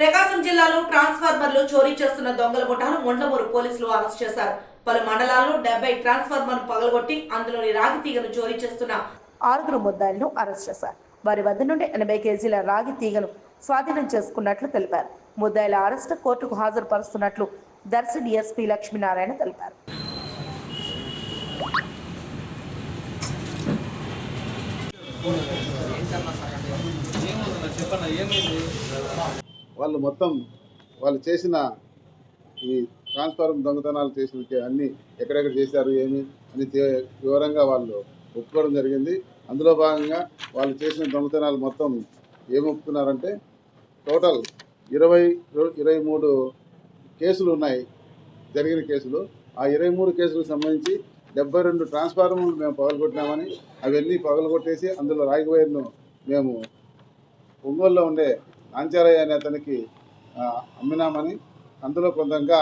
ప్రకాశం జిల్లాలో ట్రాన్స్ఫార్మర్లు చోరీ చేస్తున్న దొంగల ముఠాను ముండ్లమూరు పోలీసులు అరెస్ట్ చేశారు. పలు మండలాల్లో డెబ్బై ట్రాన్స్ఫార్మర్ పగలగొట్టి అందులోని రాగి తీగను చోరీ చేస్తున్న ఆరుగురు ముద్దాయిలను అరెస్ట్ చేశారు. వారి వద్ద నుండి ఎనభై కేజీల రాగి తీగను స్వాధీనం చేసుకున్నట్లు తెలిపారు. ముద్దాయిల అరెస్ట్ కోర్టుకు హాజరుపరుస్తున్నట్లు దర్శి డిఎస్పీ లక్ష్మీనారాయణ తెలిపారు. వాళ్ళు మొత్తం వాళ్ళు చేసిన ఈ ట్రాన్స్ఫార్మ్ దొంగతనాలు చేసిన అన్ని ఎక్కడెక్కడ చేశారు ఏమి అని వివరంగా వాళ్ళు ఒప్పుకోవడం జరిగింది. అందులో భాగంగా వాళ్ళు చేసిన దొంగతనాలు మొత్తం ఏమొప్పుకున్నారంటే టోటల్ ఇరవై ఇరవై మూడు కేసులు ఉన్నాయి జరిగిన కేసులు. ఆ ఇరవై మూడు కేసులకు సంబంధించి డెబ్బై రెండు ట్రాన్స్ఫార్మర్లు మేము పగలగొట్టినామని అవన్నీ పగలగొట్టేసి అందులో రాగి వైర్ను మేము ఒంగోలులో ఉండే కాంచారయ్య అనే అతనికి అమ్మినామని అందులో కొంతంగా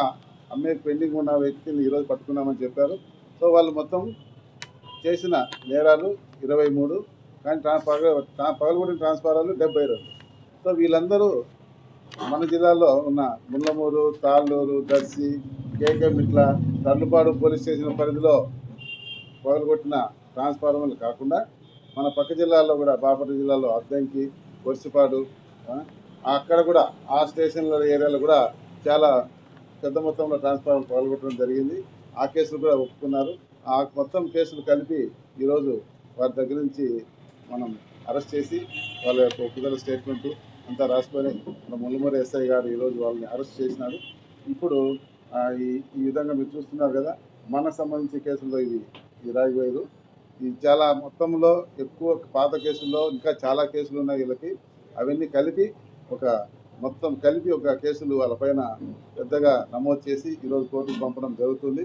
అమ్మే పెండింగ్ ఉన్న వ్యక్తిని ఈరోజు పట్టుకున్నామని చెప్పారు. సో వాళ్ళు మొత్తం చేసిన నేరాలు ఇరవై మూడు కానీ ట్రాన్స్ పగల ట్రా- ట్రాన్స్ఫారాలు డెబ్బై రెండు. సో వీళ్ళందరూ మన జిల్లాలో ఉన్న ముల్లమూరు తాళ్ళూరు దర్శి కేకమిట్ల తర్లుపాడు పోలీస్ స్టేషన్ పరిధిలో పగలగొట్టిన ట్రాన్స్ఫార్మర్లు కాకుండా మన పక్క జిల్లాలో కూడా బాపట్ల జిల్లాలో అద్దంకి వర్సిపాడు అక్కడ కూడా ఆ స్టేషన్ల ఏరియాలో కూడా చాలా పెద్ద మొత్తంలో ట్రాన్స్ఫార్మర్ పాల్గొట్టడం జరిగింది. ఆ కేసులు కూడా ఒప్పుకున్నారు. ఆ మొత్తం కేసులు కలిపి ఈరోజు వారి దగ్గర నుంచి మనం అరెస్ట్ చేసి వాళ్ళ యొక్క ఒప్పుదల స్టేట్మెంట్ అంతా రాసుకొని మన ముల్లమూరి ఎస్ఐ గారు ఈరోజు వాళ్ళని అరెస్ట్ చేసినారు. ఇప్పుడు ఈ ఈ విధంగా మీరు చూస్తున్నారు కదా మనకు సంబంధించిన కేసుల్లో ఇది ఇది రాగిపోయారు ఇది చాలా మొత్తంలో ఎక్కువ పాత కేసుల్లో ఇంకా చాలా కేసులు ఉన్నాయి వీళ్ళకి. అవన్నీ కలిపి ఒక మొత్తం కలిపి ఒక కేసులు వాళ్ళపైన పెద్దగా నమోదు చేసి ఈరోజు కోర్టుకు పంపడం జరుగుతుంది.